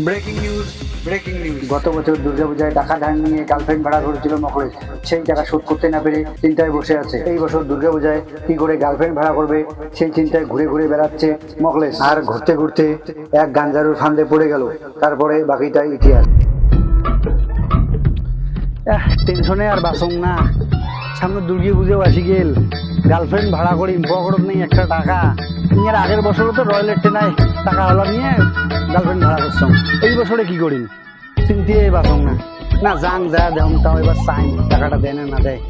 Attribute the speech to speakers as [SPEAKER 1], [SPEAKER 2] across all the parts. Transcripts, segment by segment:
[SPEAKER 1] Breaking news breaking news
[SPEAKER 2] গত বছর দুর্গাপূজায় টাকা নিয়ে গার্লফ্রেন্ড ভাড়া সেই টাকা শোধ করতে না পেরে চিন্তায় বসে আছে। এই বছর দুর্গাপূজায় কি করে গার্লফ্রেন্ড ভাড়া করবে, সেই চিন্তায় ঘুরে ঘুরে বেড়াচ্ছে মকলেশ আর ঘুরতে ঘুরতে এক গাঞ্জারুর ফান্দে পড়ে গেল। তারপরে বাকিটাই ইতিহাস। টেনশনে আর বাসং না। সামনে দুর্গা পুজো আসি গেল গার্লফ্রেন্ড ভাড়া করি পকেটত নেই, একটা টাকা। ইয়ার আগের বছরও তো রয়্যাল ট্রেনায় টাকা হলা নিয়ে গার্লফ্রেন্ড ভাড়া করছাম। এই বছরে কি করিম? চিন্তিয়ে বাসং না। না, যাং, যা দেহম তাও এবার চাই টাকাটা দেয় না দেয়।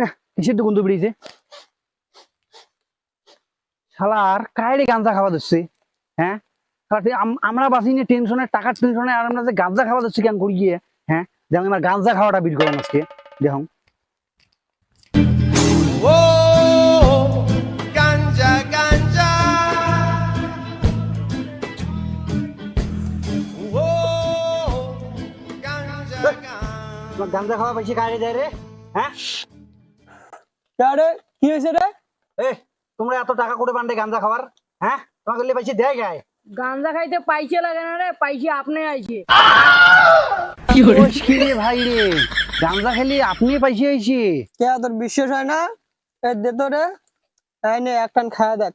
[SPEAKER 2] না, কিসের দোকান তো বেরিয়েছে শালার কায়রে গাঞ্জা খাওয়া দিচ্ছে হ্যাঁ? আমরা বাঁচি নিয়ে টেনশনে টাকার টেনশনে আর আমরা যে গাঞ্জা খাওয়া যাচ্ছি কেন করি গিয়ে হ্যাঁ? যেমন আমার গাঞ্জা খাওয়াটা বিট করলাম আজকে দেখুন। গাঞ্জা খাওয়া পাইছি দেয় রে হ্যাঁ?
[SPEAKER 3] আরে কি হয়েছে রে?
[SPEAKER 2] এ তোমরা এত টাকা করে বান্ডে গাঞ্জা খাওয়ার হ্যাঁ? তোমাকে পাইছি দেয় গায়ে।
[SPEAKER 4] গাঞ্জা খাইতে পাইছে লাগে না রে পাইছে আপনি আইছে।
[SPEAKER 2] ওইস ভাই রে গাঞ্জা খেলি আপনি পাইছি আইছি
[SPEAKER 3] কে তোর বিশ্বাস হয় না? এ দে তো রে নে এক টান দেখ।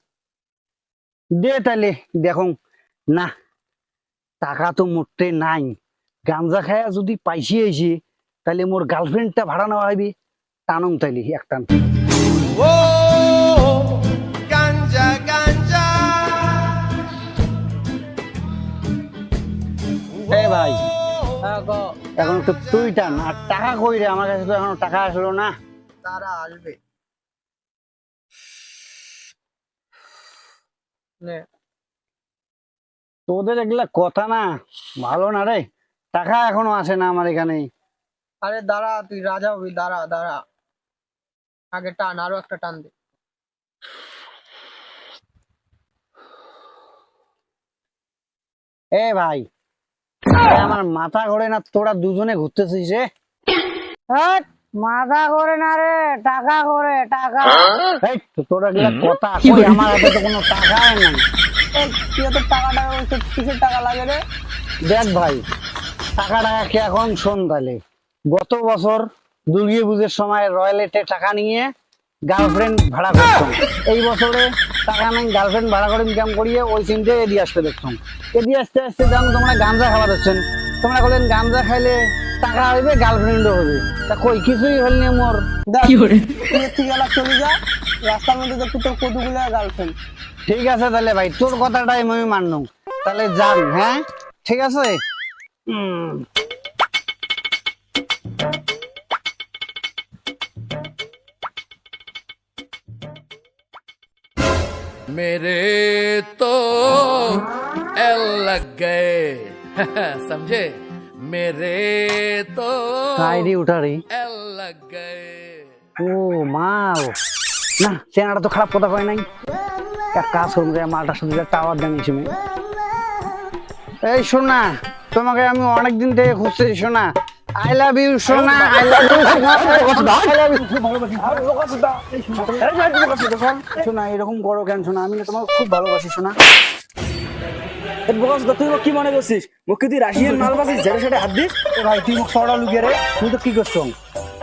[SPEAKER 2] দে তাহলে দেখুন। না টাকা তো মোটে নাই। গাঞ্জা খায়া যদি পাইছি আইছি তাহলে মোর গার্লফ্রেন্ডটা ভাড়া নেওয়া হইবি। টানুম তাইলে এক টান. এ ভাই এখন তো তুই টান আর টাকা কই রে? আমার কাছে তো এখনও টাকা আসলো না।
[SPEAKER 3] তারা আসবে।
[SPEAKER 2] তোদের এগুলা কথা না ভালো না রে? টাকা এখনও আসে না আমার এখানে
[SPEAKER 3] আরে দাঁড়া তুই রাজা হবি দাঁড়া দাঁড়া। আগে টান আরও একটা টান দে।
[SPEAKER 2] এ ভাই আমার মাথা ঘোরে না তোরা দুজনে ঘুরতেছিস রে।
[SPEAKER 4] মাথা করে না রে টাকা করে টাকা।
[SPEAKER 2] এই তোরা এগুলা কথা কই? আমার হাতে তো কোনো টাকাই নাই।
[SPEAKER 3] তুই টাকা কিসের টাকা লাগে রে?
[SPEAKER 2] দেখ ভাই টাকা টাকা কি এখন শোন তাহলে। গত বছর দুর্গা পুজোর সময় রয়্যালেটে টাকা নিয়ে গার্লফ্রেন্ড ভাড়া করতাম। এই বছরে টাকা নাই গার্লফ্রেন্ড ভাড়া করে ইনকাম করিয়ে ওই চিন্তে এদিকে আসতে দেখতাম। এদিকে আসতে আসতে যেমন তোমরা গাঞ্জা খাওয়া দিচ্ছেন তোমরা বলেন গাঞ্জা খাইলে টাকা হইবে গার্লফ্রেন্ডও হবে তা কই কিছুই হল নি মোর।
[SPEAKER 3] দেখ এলা চলে যা রাস্তার মধ্যে দেখবি তোর কতগুলো গার্লফ্রেন্ড
[SPEAKER 2] ঠিক আছে তাহলে ভাই তোর কথাটাই আমি মানলাম। তাহলে যান হ্যাঁ? ঠিক আছে? হুম।
[SPEAKER 5] मेरे तो एल लग गए समझे मेरे तो
[SPEAKER 2] কাইরি উঠারি
[SPEAKER 5] एल लग गए
[SPEAKER 2] ও মাল না চেনাটা তো খারাপ কথা কয় নাই এক কাজ করুন যে মালটার সাথে যে টাওয়ার দাঁড়িয়েছি আমি এই শোনা তোমাকে আমি অনেকদিন থেকে খুঁজছি শোনা আই লাভ ইউ সোনা আই লাভ ইউ শোনা এরকম করো কেন শোনা আমি না তোমাকে খুব ভালোবাসি শোনা
[SPEAKER 6] বস তুই মোক কি মনে করছিস? মোক কি তুই রাশিয়ান মাল পাচ্ছিস ঝেড়ে সেটা হাত দিস?
[SPEAKER 2] এ ভাই তুই মুখ সরা লুকিয়ে রে। তুই তো কি করছ?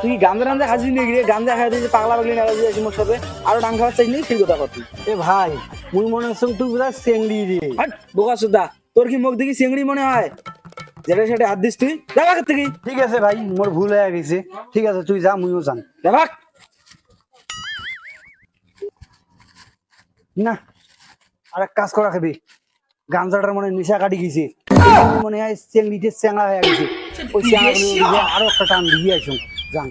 [SPEAKER 6] তুই গান্দা রান্দা হাজির নিয়ে গিয়ে গান্দা খাই দিয়েছিস পাগলা পাগলি নাড়া দিয়েছিস মোর সাথে আরও ডাং খাওয়ার চাইনি ঠিক কথা করতি
[SPEAKER 2] এ ভাই মুই মনে হচ্ছে তুই বুঝা চেংড়ি রে
[SPEAKER 6] হাট বোকা সুদা তোর কি মুখ দেখি চিংড়ি মনে হয়? ঝেড়ে সেটা হাত দিস তুই। দেখা থেকে।
[SPEAKER 2] ঠিক আছে ভাই মোর ভুল হয়ে গেছে। ঠিক আছে তুই যা মুইও যান। না আর এক কাজ করা খাবি। গাঞ্জাটার মনে নিশা কাটি গেছে। মনে হয় চেংড়িতে চেংড়া হয়ে গেছে। ওই চেংড়া আরও একটা টান দিয়ে আসুন যান।